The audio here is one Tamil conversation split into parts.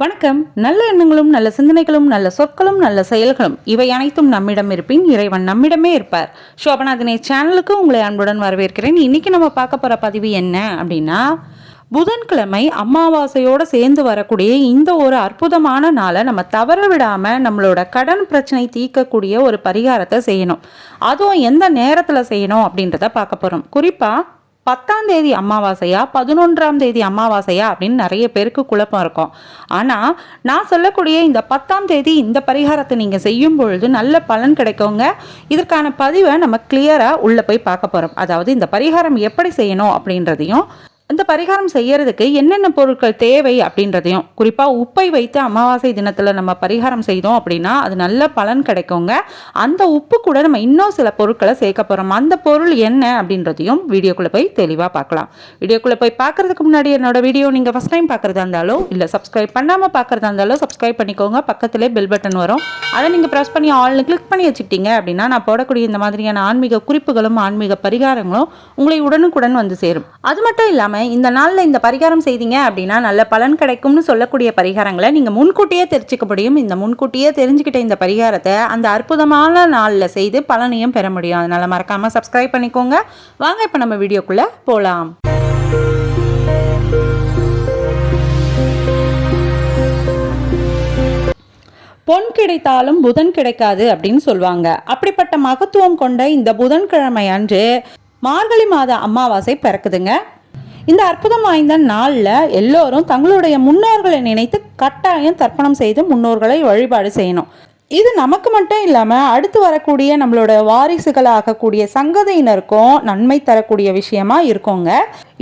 வணக்கம். நல்ல எண்ணங்களும் நல்ல சிந்தனைகளும் நல்ல சொற்களும் நல்ல செயல்களும் இவை அனைத்தும் நம்மிடம் இருப்பின் இறைவன் நம்மிடமே இருப்பார். சோபநாதனே சேனலுக்கு உங்களை அன்புடன் வரவேற்கிறேன். இன்னைக்கு நம்ம பார்க்க போற பதிவு என்ன அப்படின்னா புதன்கிழமை அமாவாசையோட சேர்ந்து வரக்கூடிய இந்த ஒரு அற்புதமான நாளை நம்ம தவற விடாம நம்மளோட கடன் பிரச்சனை தீர்க்கக்கூடிய ஒரு பரிகாரத்தை செய்யணும். அதுவும் எந்த நேரத்தில் செய்யணும் அப்படின்றத பார்க்க போறோம். குறிப்பா பத்தாம் தேதி அமாவாசையா பதினொன்றாம் தேதி அமாவாசையா அப்படின்னு நிறைய பேருக்கு குழப்பம் இருக்கும். ஆனால் நான் சொல்லக்கூடிய இந்த பத்தாம் தேதி இந்த பரிகாரத்தை நீங்கள் செய்யும் பொழுது நல்ல பலன் கிடைக்குங்க. இதற்கான பதிவை நம்ம கிளியராக உள்ளே போய் பார்க்க போகிறோம் அதாவது இந்த பரிகாரம் எப்படி செய்யணும் அப்படின்றதையும் இந்த பரிகாரம் செய்யறதுக்கு என்னென்ன பொருட்கள் தேவை அப்படின்றதையும் குறிப்பாக உப்பை வைத்து அமாவாசை தினத்தில் நம்ம பரிகாரம் செய்தோம் அப்படின்னா அது நல்ல பலன் கிடைக்குங்க. அந்த உப்பு கூட நம்ம இன்னும் சில பொருட்களை சேர்க்க போகிறோம் அந்த பொருள் என்ன அப்படின்றதையும் வீடியோக்குள்ளே போய் தெளிவாக பார்க்கலாம். வீடியோக்குள்ளே போய் பார்க்கறதுக்கு முன்னாடி என்னோட வீடியோ நீங்கள் ஃபஸ்ட் டைம் பார்க்குறதா இருந்தாலோ இல்லை சப்ஸ்கிரைப் பண்ணாமல் பார்க்குறதா இருந்தாலும் சப்ஸ்கிரைப் பண்ணிக்கோங்க. பக்கத்திலே பெல் பட்டன் வரும். அதை நீங்கள் ப்ரெஸ் பண்ணி ஆல்னு கிளிக் பண்ணி வச்சுக்கிட்டீங்க அப்படின்னா நான் போடக்கூடிய இந்த மாதிரியான ஆன்மீக குறிப்புகளும் ஆன்மீக பரிகாரங்களும் உங்களை உடனுக்குடன் வந்து சேரும். அது மட்டும் இல்லாமல் இந்த நாளில் இந்த பரிகாரம் செய்தீங்க அப்படின்னா நல்ல பலன் கிடைக்கும்னு சொல்லக்கூடிய பரிகாரங்களை நீங்கள் முன்கூட்டியே தெரிஞ்சுக்க முடியும். இந்த முன்கூட்டியே தெரிஞ்சுக்கிட்ட இந்த பரிகாரத்தை அந்த அற்புதமான நாளில் செய்து பலனையும் பெற முடியும். அதனால் மறக்காமல் சப்ஸ்கிரைப் பண்ணிக்கோங்க. வாங்க இப்போ நம்ம வீடியோக்குள்ளே போகலாம் பொன் கிடைத்தாலும் புதன் கிடைக்காது அப்படின்னு சொல்லுவாங்க. அப்படிப்பட்ட மகத்துவம் கொண்ட இந்த புதன்கிழமை அன்று மார்கழி மாத அமாவாசை பிறக்குதுங்க. இந்த அற்புதம் வாய்ந்த நாளில் எல்லோரும் தங்களுடைய முன்னோர்களை நினைத்து கட்டாயம் தர்ப்பணம் செய்து முன்னோர்களை வழிபாடு செய்யணும். இது நமக்கு மட்டும் இல்லாமல் அடுத்து வரக்கூடிய நம்மளோட வாரிசுகளாகக்கூடிய சங்கதியினருக்கும் நன்மை தரக்கூடிய விஷயமா இருக்குங்க.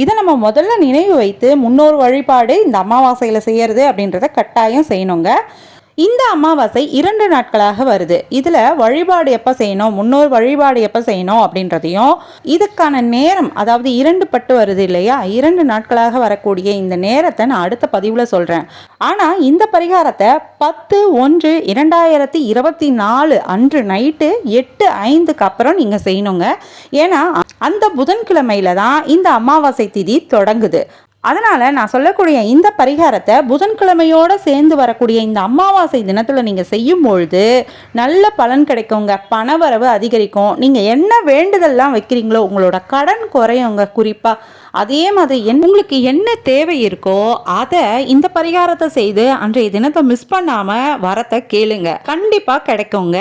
இதை நம்ம முதல்ல நினைவு வைத்து முன்னோர் வழிபாடு இந்த அமாவாசையில் செய்யறது அப்படின்றத கட்டாயம் செய்யணுங்க. இந்த அமாவாசை இரண்டு நாட்களாக வருது. இதில் வழிபாடு எப்போ செய்யணும்? முன்னோர் வழிபாடு எப்போ செய்யணும் அப்படின்றதையும் இதுக்கான நேரம் அதாவது இரண்டு பட்டு வருது இல்லையா? இரண்டு நாட்களாக வரக்கூடிய இந்த நேரத்தை நான் அடுத்த பதிவில் சொல்கிறேன் ஆனால் இந்த பரிகாரத்தை பத்து ஒன்று இரண்டாயிரத்தி இருபத்தி நாலு அன்று நைட்டு எட்டு ஐந்துக்கு அப்புறம் நீங்கள் செய்யணுங்க. ஏன்னா அந்த புதன்கிழமையில தான் இந்த அமாவாசை திதி தொடங்குது. அதனால் நான் சொல்லக்கூடிய இந்த பரிகாரத்தை புதன்கிழமையோடு சேர்ந்து வரக்கூடிய இந்த அமாவாசை தினத்தில் நீங்கள் செய்யும் பொழுது நல்ல பலன் கிடைக்குங்க. பணவரவு அதிகரிக்கும். நீங்கள் என்ன வேண்டுதல்லாம் வைக்கிறீங்களோ உங்களோட கடன் குறையுங்க குறிப்பாக அதே மாதிரி என் உங்களுக்கு என்ன தேவை இருக்கோ அதை இந்த பரிகாரத்தை செய்து அன்றைய தினத்தை மிஸ் பண்ணாமல் வரத்தை கேளுங்க. கண்டிப்பாக கிடைக்குங்க.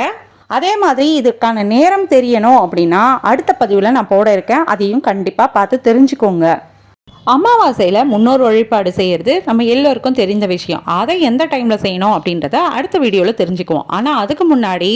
அதே மாதிரி இதுக்கான நேரம் தெரியணும் அப்படின்னா அடுத்த பதிவில் நான் போட இருக்கேன். அதையும் கண்டிப்பாக பார்த்து தெரிஞ்சுக்கோங்க. அமாவாசையில் முன்னோர் வழிபாடு செய்கிறது நம்ம எல்லோருக்கும் தெரிந்த விஷயம். அதை எந்த டைமில் செய்யணும் அப்படின்றத அடுத்த வீடியோவில் தெரிஞ்சுக்குவோம். ஆனால் அதுக்கு முன்னாடி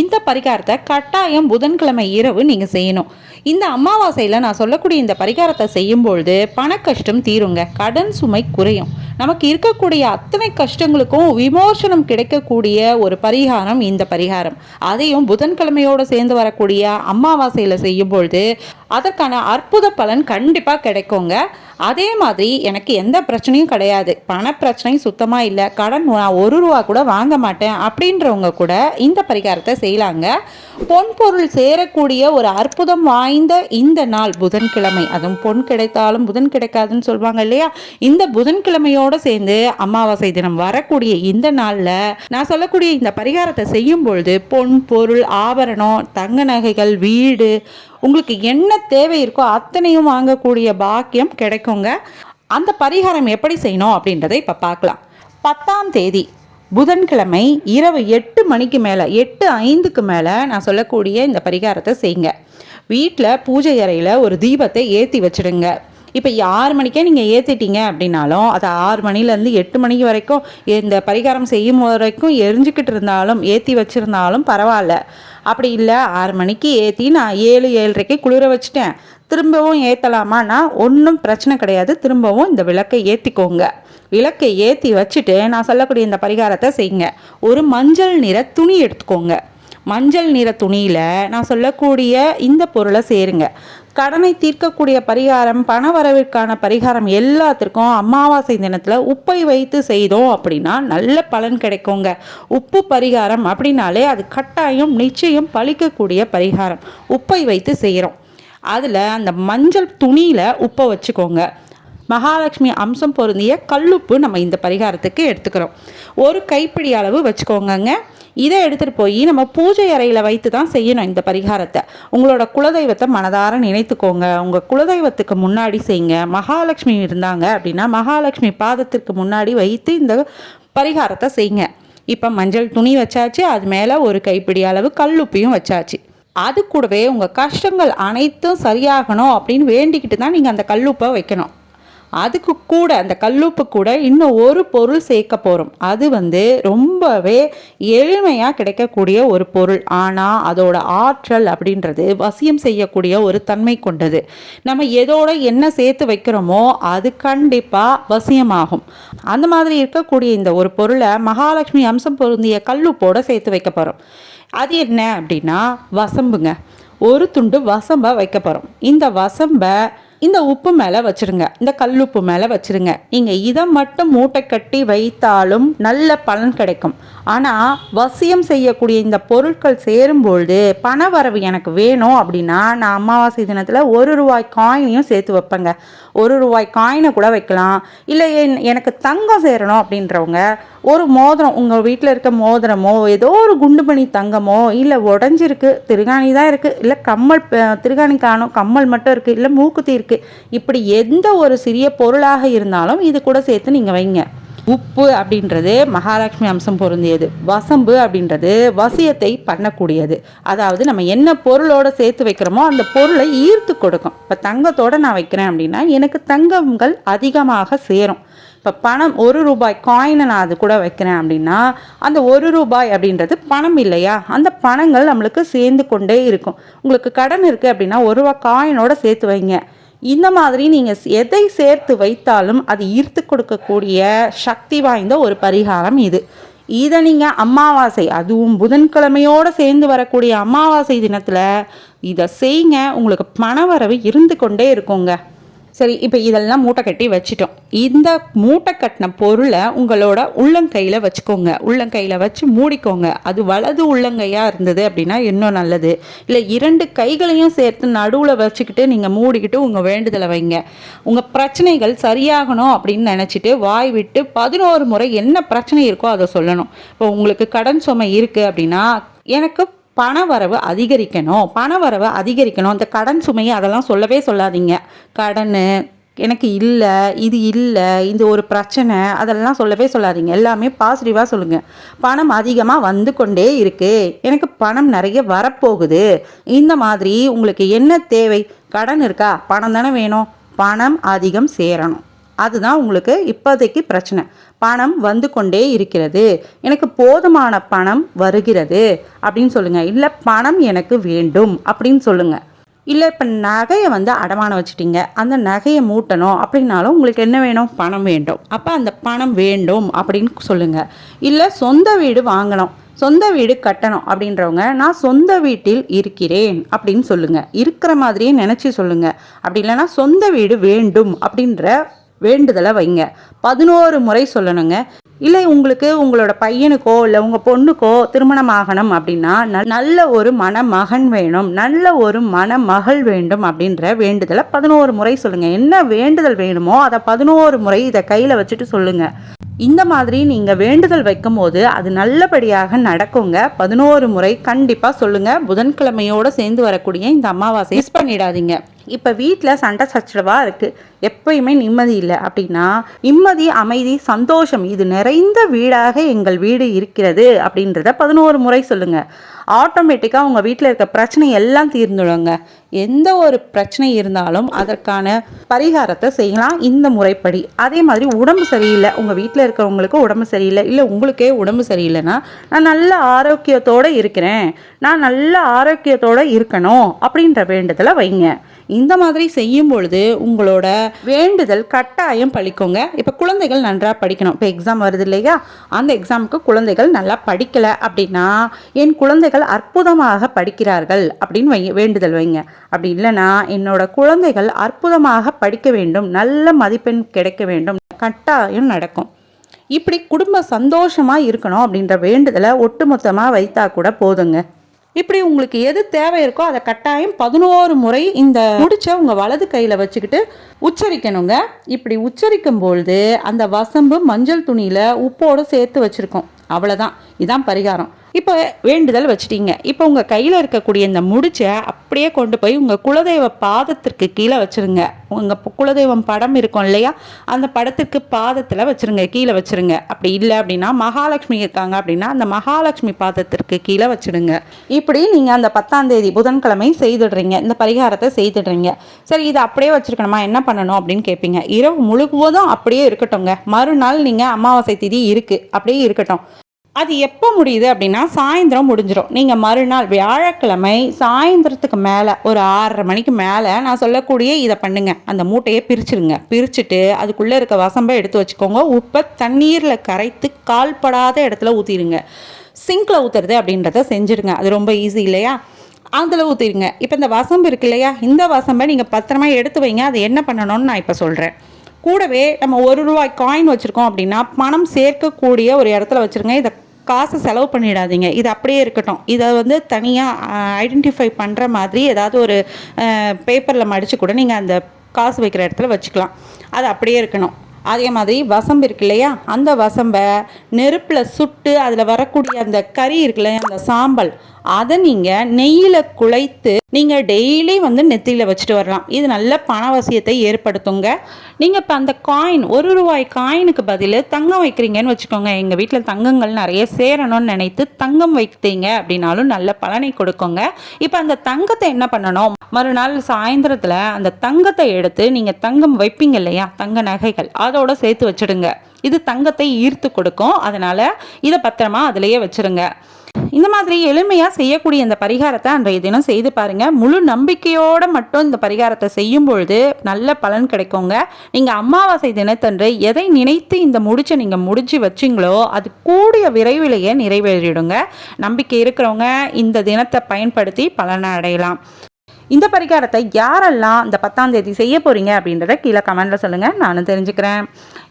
இந்த பரிகாரத்தை கட்டாயம் புதன்கிழமை இரவு நீங்கள் செய்யணும். இந்த அமாவாசையில் நான் சொல்லக்கூடிய இந்த பரிகாரத்தை செய்யும்பொழுது பண கஷ்டம் தீருங்க. கடன் சுமை குறையும். நமக்கு இருக்கக்கூடிய அத்தனை கஷ்டங்களுக்கும் விமோசனம் கிடைக்கக்கூடிய ஒரு பரிகாரம் இந்த பரிகாரம். அதையும் புதன்கிழமையோடு சேர்ந்து வரக்கூடிய அமாவாசையில் செய்யும் பொழுது அதற்கான அற்புத பலன் கண்டிப்பாக கிடைக்குங்க. அதே மாதிரி எனக்கு எந்த பிரச்சனையும் கிடையாது. பண சுத்தமாக இல்லை. கடன் நான் ஒரு ரூபா கூட வாங்க மாட்டேன். அப்படின்றவங்க கூட இந்த பரிகாரத்தை செய்யலாங்க. பொன் பொருள் சேரக்கூடிய ஒரு அற்புதம் வாய்ந்த இந்த நாள் புதன்கிழமை. அதுவும் பொன் கிடைத்தாலும் புதன் கிடைக்காதுன்னு சொல்லுவாங்க இல்லையா? இந்த புதன்கிழமையோடு சேர்ந்து அமாவாசை தினம் வரக்கூடிய இந்த நாளில் நான் சொல்லக்கூடிய இந்த பரிகாரத்தை செய்யும் பொழுது பொன் பொருள் ஆபரணம் தங்க நகைகள் வீடு உங்களுக்கு என்ன தேவை இருக்கோ அத்தனையும் வாங்கக்கூடிய பாக்கியம் கிடைக்குங்க. அந்த பரிகாரம் எப்படி செய்யணும் அப்படின்றத இப்போ பார்க்கலாம். பத்தாம் தேதி புதன்கிழமை இரவு எட்டு மணிக்கு மேலே எட்டு ஐந்துக்கு மேலே நான் சொல்லக்கூடிய இந்த பரிகாரத்தை செய்யுங்க. வீட்டில் பூஜை அறையில் ஒரு தீபத்தை ஏற்றி வச்சுடுங்க. இப்போ ஆறு மணிக்கே நீங்கள் ஏற்றிட்டீங்க அப்படின்னாலும் அது ஆறு மணிலேருந்து எட்டு மணிக்கு வரைக்கும் இந்த பரிகாரம் செய்யும் வரைக்கும் எரிஞ்சுக்கிட்டு இருந்தாலும் ஏற்றி வச்சுருந்தாலும் பரவாயில்ல. அப்படி இல்லை ஆறு மணிக்கு ஏற்றி நான் ஏழு ஏழரைக்கு குளிர வச்சுட்டேன். திரும்பவும் ஏற்றலாமான்னா ஒன்றும் பிரச்சனை கிடையாது. திரும்பவும் இந்த விளக்கை ஏற்றிக்கோங்க விளக்கை ஏற்றி வச்சுட்டு நான் சொல்லக்கூடிய இந்த பரிகாரத்தை செய்யுங்க. ஒரு மஞ்சள் நிற துணி எடுத்துக்கோங்க. மஞ்சள் நிற துணியில் நான் சொல்லக்கூடிய இந்த பொருளை சேருங்க. கடனை தீர்க்கக்கூடிய பரிகாரம் பண வரவிற்கான பரிகாரம் எல்லாத்திற்கும் அமாவாசை தினத்தில் உப்பை வைத்து செய்தோம் அப்படின்னா நல்ல பலன் கிடைக்குங்க. உப்பு பரிகாரம் அப்படின்னாலே அது கட்டாயம் நிச்சயம் பழிக்கக்கூடிய பரிகாரம். உப்பை வைத்து செய்கிறோம் அதில் அந்த மஞ்சள் துணியில் உப்பை வச்சுக்கோங்க. மகாலட்சுமி அம்சம் பொருந்திய கல்லுப்பு நம்ம இந்த பரிகாரத்துக்கு எடுத்துக்கிறோம். ஒரு கைப்பிடி அளவு வச்சுக்கோங்கங்க. இதை எடுத்துகிட்டு போய் நம்ம பூஜை அறையில் வைத்து தான் செய்யணும் இந்த பரிகாரத்தை. உங்களோட குலதெய்வத்தை மனதார நினைத்துக்கோங்க. உங்கள் குலதெய்வத்துக்கு முன்னாடி செய்யுங்க. மகாலட்சுமி இருந்தாங்க அப்படின்னா மகாலட்சுமி பாதத்திற்கு முன்னாடி வைத்து இந்த பரிகாரத்தை செய்யுங்க. இப்போ மஞ்சள் துணி வச்சாச்சு அது மேலே ஒரு கைப்பிடி அளவு கல்லுப்பையும் வச்சாச்சு. அது கூடவே உங்கள் கஷ்டங்கள் அனைத்தும் சரியாகணும் அப்படின்னு வேண்டிக்கிட்டு தான் நீங்கள் அந்த கல்லுப்பை வைக்கணும். அதுக்கு கூட அந்த கல்லுப்பு கூட இன்னும் ஒரு பொருள் சேர்க்க போகிறோம் அது வந்து ரொம்பவே எளிமையாக கிடைக்கக்கூடிய ஒரு பொருள். ஆனால் அதோட ஆற்றல் அப்படின்றது வசியம் செய்யக்கூடிய ஒரு தன்மை கொண்டது. நம்ம எதோட என்ன சேர்த்து வைக்கிறோமோ அது கண்டிப்பாக வசியமாகும். அந்த மாதிரி இருக்கக்கூடிய இந்த ஒரு பொருளை மகாலட்சுமி அம்சம் பொருந்திய கல்லுப்போட சேர்த்து வைக்க போகிறோம் அது என்ன அப்படின்னா வசம்புங்க. ஒரு துண்டு வசம்பை வைக்க போகிறோம் இந்த வசம்பை இந்த உப்பு மேலே வச்சுருங்க. இந்த கல்லுப்பு மேலே வச்சுருங்க. நீங்கள் இதை மட்டும் மூட்டை கட்டி வைத்தாலும் நல்ல பலன் கிடைக்கும். ஆனால் வசியம் செய்யக்கூடிய இந்த பொருட்கள் சேரும்பொழுது பண வரவு எனக்கு வேணும் அப்படின்னா நான் அமாவாசை தினத்தில் ஒரு ரூபாய் காயினையும் சேர்த்து வைப்பேங்க. ஒரு ரூபாய் காயினை கூட வைக்கலாம். இல்லை என் எனக்கு தங்கம் சேரணும் அப்படின்றவங்க ஒரு மோதிரம் உங்கள் வீட்டில் இருக்க மோதிரமோ ஏதோ ஒரு குண்டு பனி தங்கமோ இல்லை உடஞ்சிருக்கு திருகாணி தான் இருக்குது இல்லை கம்மல் திருகாணி காணும் கம்மல் மட்டும் இருக்குது இல்லை மூக்குத்தி இருக்குது இப்படி எந்த ஒரு சிறிய பொருளாக இருந்தாலும் இது கூட சேர்த்து நீங்கள் வைங்க. உப்பு அப்படின்றது மகாலட்சுமி அம்சம் பொருந்தியது. வசம்பு அப்படின்றது வசியத்தை பண்ணக்கூடியது. அதாவது நம்ம என்ன பொருளோட சேர்த்து வைக்கிறோமோ அந்த பொருளை ஈர்த்து கொடுக்கும். இப்போ தங்கத்தோட நான் வைக்கிறேன் அப்படின்னா எனக்கு தங்கங்கள் அதிகமாக சேரும். இப்போ பணம் ஒரு ரூபாய் காயினை நான் அது கூட வைக்கிறேன் அப்படின்னா அந்த ஒரு ரூபாய் அப்படின்றது பணம் இல்லையா? அந்த பணங்கள் நம்மளுக்கு சேர்ந்து கொண்டே இருக்கும். உங்களுக்கு கடன் இருக்குது அப்படின்னா ஒரு ரூபாய் காயினோட சேர்த்து வைங்க. இந்த மாதிரி நீங்கள் எதை சேர்த்து வைத்தாலும் அது ஈர்த்து கொடுக்கக்கூடிய சக்தி வாய்ந்த ஒரு பரிகாரம் இது. இதை நீங்கள் அமாவாசை அதுவும் புதன்கிழமையோடு சேர்ந்து வரக்கூடிய அமாவாசை தினத்தில் இதை செய்யுங்க உங்களுக்கு பணவரவு இருந்து கொண்டே இருக்குங்க. சரி இப்போ இதெல்லாம் மூட்டை கட்டி வச்சிட்டோம். இந்த மூட்டை கட்டின பொருளை உங்களோட உள்ளங்கையில் வச்சுக்கோங்க. உள்ளங்கையில் வச்சு மூடிக்கோங்க. அது வலது உள்ளங்கையாக இருந்தது அப்படின்னா இன்னும் நல்லது. இல்லை இரண்டு கைகளையும் சேர்த்து நடுவில் வச்சுக்கிட்டு நீங்கள் மூடிக்கிட்டு உங்கள் வேண்டுதலை வைங்க. உங்கள் பிரச்சனைகள் சரியாகணும் அப்படின்னு நினச்சிட்டு வாய் விட்டு பதினோரு முறை என்ன பிரச்சனை இருக்கோ அதை சொல்லணும். இப்போ உங்களுக்கு கடன் சுமை இருக்குது அப்படின்னா எனக்கு பண வரவு அதிகரிக்கணும் பண வரவு அதிகரிக்கணும். இந்த கடன் சுமையை அதெல்லாம் சொல்லவே சொல்லாதீங்க. கடன் எனக்கு இல்லை இது இல்லை இந்த ஒரு பிரச்சனை அதெல்லாம் சொல்லவே சொல்லாதீங்க. எல்லாமே பாசிட்டிவாக சொல்லுங்கள் பணம் அதிகமாக வந்து கொண்டே இருக்குது எனக்கு பணம் நிறைய வரப்போகுது. இந்த மாதிரி உங்களுக்கு என்ன தேவை? கடன் இருக்கா? பணம் தானே வேணும். பணம் அதிகம் சேரணும். அதுதான் உங்களுக்கு இப்போதைக்கு பிரச்சனை. பணம் வந்து கொண்டே இருக்கிறது. எனக்கு போதுமான பணம் வருகிறது. அப்படின்னு சொல்லுங்கள் இல்லை பணம் எனக்கு வேண்டும் அப்படின்னு சொல்லுங்கள் இல்லை இப்போ நகையை வந்து அடமானம் வச்சுட்டீங்க. அந்த நகையை மூட்டணும். அப்படின்னாலும் உங்களுக்கு என்ன வேணும்? பணம் வேண்டும். அப்போ அந்த பணம் வேண்டும் அப்படின்னு சொல்லுங்கள் இல்லை சொந்த வீடு வாங்கணும். சொந்த வீடு கட்டணும் அப்படின்றவங்க நான் சொந்த வீட்டில் இருக்கிறேன் அப்படின்னு சொல்லுங்கள் இருக்கிற மாதிரியே நினச்சி சொல்லுங்கள் அப்படி இல்லைன்னா சொந்த வீடு வேண்டும் அப்படின்ற வேண்டுதலை வைங்க. பதினோரு முறை சொல்லணுங்க. இல்லை உங்களுக்கு உங்களோட பையனுக்கோ இல்லை உங்கள் பொண்ணுக்கோ திருமணம் ஆகணும் அப்படின்னா நல்ல ஒரு மணமகன் வேணும். நல்ல ஒரு மணமகள் வேண்டும் அப்படின்ற வேண்டுதலை பதினோரு முறை சொல்லுங்கள் என்ன வேண்டுதல் வேணுமோ அதை பதினோரு முறை இதை கையில் வச்சுட்டு சொல்லுங்கள் இந்த மாதிரி நீங்கள் வேண்டுதல் வைக்கும்போது அது நல்லபடியாக நடக்குங்க. பதினோரு முறை கண்டிப்பாக சொல்லுங்கள் புதன்கிழமையோடு சேர்ந்து வரக்கூடிய இந்த அமாவாசை மிஸ் பண்ணிடாதீங்க. இப்போ வீட்டில் சண்டை சச்சரவாக இருக்குது எப்பயுமே நிம்மதி இல்லை. அப்படின்னா நிம்மதி அமைதி சந்தோஷம் இது நிறைந்த வீடாக எங்கள் வீடு இருக்கிறது அப்படின்றத பதினோரு முறை சொல்லுங்கள் ஆட்டோமேட்டிக்காக உங்கள் வீட்டில் இருக்க பிரச்சனை எல்லாம் தீர்ந்துடுங்க. எந்த ஒரு பிரச்சனை இருந்தாலும் அதற்கான பரிகாரத்தை செய்யலாம் இந்த முறைப்படி. அதே மாதிரி உடம்பு சரியில்லை. உங்கள் வீட்டில் இருக்கிறவங்களுக்கு உடம்பு சரியில்லை. இல்லை உங்களுக்கே உடம்பு சரியில்லைன்னா நான் நல்ல ஆரோக்கியத்தோடு இருக்கிறேன். நான் நல்ல ஆரோக்கியத்தோடு இருக்கணும் அப்படின்ற வேண்டுதலை வைங்க. இந்த மாதிரி செய்யும் பொழுது உங்களோட வேண்டுதல் கட்டாயம் பழிக்குங்க. இப்போ குழந்தைகள் நன்றாக படிக்கணும். இப்போ எக்ஸாம் வருது இல்லையா? அந்த எக்ஸாமுக்கு குழந்தைகள் நல்லா படிக்கலை அப்படின்னா என் குழந்தைகள் அற்புதமாக படிக்கிறார்கள் அப்படின்னு வை வேண்டுதல் வைங்க. அப்படி இல்லைன்னா என்னோட குழந்தைகள் அற்புதமாக படிக்க வேண்டும். நல்ல மதிப்பெண் கிடைக்க வேண்டும். கட்டாயம் நடக்கும். இப்படி குடும்ப சந்தோஷமாக இருக்கணும் அப்படின்ற வேண்டுதலை ஒட்டுமொத்தமாக வைத்தா கூட போதுங்க. இப்படி உங்களுக்கு எது தேவை இருக்கோ அதை கட்டாயம் பதினோரு முறை இந்த முடிச்ச உங்க வலது கையில வச்சுக்கிட்டு உச்சரிக்கணுங்க. இப்படி உச்சரிக்கும் பொழுது அந்த வசம்பு மஞ்சள் துணியில உப்போடு சேர்த்து வச்சிருக்கோம். அவ்வளவுதான். இதான் பரிகாரம். இப்போ வேண்டுதல் வச்சிட்டீங்க. இப்போ உங்கள் கையில் இருக்கக்கூடிய இந்த முடிச்சை அப்படியே கொண்டு போய் உங்கள் குலதெய்வ பாதத்திற்கு கீழே வச்சுருங்க. உங்கள் குலதெய்வம் படம் இருக்கும் இல்லையா? அந்த படத்திற்கு பாதத்தில் வச்சுருங்க கீழே வச்சுருங்க. அப்படி இல்லை அப்படின்னா மகாலட்சுமி இருக்காங்க அப்படின்னா அந்த மகாலட்சுமி பாதத்திற்கு கீழே வச்சுடுங்க இப்படி நீங்கள் அந்த பத்தாம் தேதி புதன்கிழமை செய்துடுறீங்க. இந்த பரிகாரத்தை செய்துடுறீங்க. சரி இதை அப்படியே வச்சுருக்கணுமா? என்ன பண்ணணும் அப்படின்னு கேட்பீங்க இரவு முழுவதும் அப்படியே இருக்கட்டும்ங்க. மறுநாள் நீங்கள் அமாவாசை திதி இருக்குது அப்படியே இருக்கட்டும். அது எப்போ முடியுது அப்படின்னா சாயந்தரம் முடிஞ்சிடும் நீங்கள் மறுநாள் வியாழக்கிழமை சாயந்தரத்துக்கு மேலே ஒரு ஆறரை மணிக்கு மேலே நான் சொல்லக்கூடிய இதை பண்ணுங்க. அந்த மூட்டையை பிரிச்சுடுங்க பிரிச்சுட்டு அதுக்குள்ளே இருக்க வசம்பை எடுத்து வச்சுக்கோங்க. உப்பை தண்ணீரில் கரைத்து கால்படாத இடத்துல ஊற்றிடுங்க சிங்கில் ஊற்றுறது அப்படின்றத செஞ்சுடுங்க அது ரொம்ப ஈஸி இல்லையா? அதில் ஊற்றிடுங்க இப்போ இந்த வசம்பு இருக்கு இல்லையா? இந்த வசம்பை நீங்கள் பத்திரமா எடுத்து வைங்க. அது என்ன பண்ணணும்னு நான் இப்போ சொல்கிறேன் கூடவே நம்ம ஒரு ரூபாய் காயின் வச்சுருக்கோம் அப்படின்னா பணம் சேர்க்கக்கூடிய ஒரு இடத்துல வச்சுருங்க. இதை காசு செலவு பண்ணிடாதீங்க. இது அப்படியே இருக்கட்டும். இதை வந்து தனியாக ஐடென்டிஃபை பண்ணுற மாதிரி ஏதாவது ஒரு பேப்பரில் மடித்து கூட நீங்கள் அந்த காசு வைக்கிற இடத்துல வச்சுக்கலாம். அது அப்படியே இருக்கணும். அதே மாதிரி வசம்பு இருக்கு இல்லையா? அந்த வசம்பை நெருப்பில் சுட்டு அதில் வரக்கூடிய அந்த கறி இருக்குல்ல அந்த சாம்பல் அதை நீங்கள் நெய்யில் குழைத்து நீங்கள் டெய்லி வந்து நெத்தியில் வச்சுட்டு வரலாம். இது நல்ல பணவசியத்தை ஏற்படுத்துங்க. நீங்கள் இப்போ அந்த காயின் ஒரு ரூபாய் காயினுக்கு பதில் தங்கம் வைக்கிறீங்கன்னு வச்சுக்கோங்க. எங்கள் வீட்டில் தங்கங்கள் நிறைய சேரணும்னு நினைத்து தங்கம் வைத்தீங்க அப்படின்னாலும் நல்ல பலனை கொடுக்குங்க. இப்போ அந்த தங்கத்தை என்ன பண்ணணும்? மறுநாள் சாயந்தரத்தில் அந்த தங்கத்தை எடுத்து நீங்கள் தங்கம் வைப்பீங்க இல்லையா? தங்க நகைகள். அதோட சேர்த்து வச்சுடுங்க. இது தங்கத்தை ஈர்த்து கொடுக்கும். அதனால் இதை பத்திரமா அதிலேயே வச்சுருங்க இந்த மாதிரி எளிமையாக செய்யக்கூடிய இந்த பரிகாரத்தை அன்றைய தினம் செய்து பாருங்கள் முழு நம்பிக்கையோடு மட்டும் இந்த பரிகாரத்தை செய்யும் பொழுது நல்ல பலன் கிடைக்குங்க. நீங்கள் அமாவாசை தினத்தன்று எதை நினைத்து இந்த முடிச்சை நீங்கள் முடிச்சு வச்சிங்களோ அது கூடிய விரைவிலேயே நிறைவேறிடுங்க. நம்பிக்கை இருக்கிறவங்க இந்த தினத்தை பயன்படுத்தி பலனை அடையலாம். இந்த பரிகாரத்தை யாரெல்லாம் இந்த பத்தாம் தேதி செய்ய போகிறீங்க அப்படின்றத கீழே கமெண்ட்டில் சொல்லுங்கள் நானும் தெரிஞ்சுக்கிறேன்.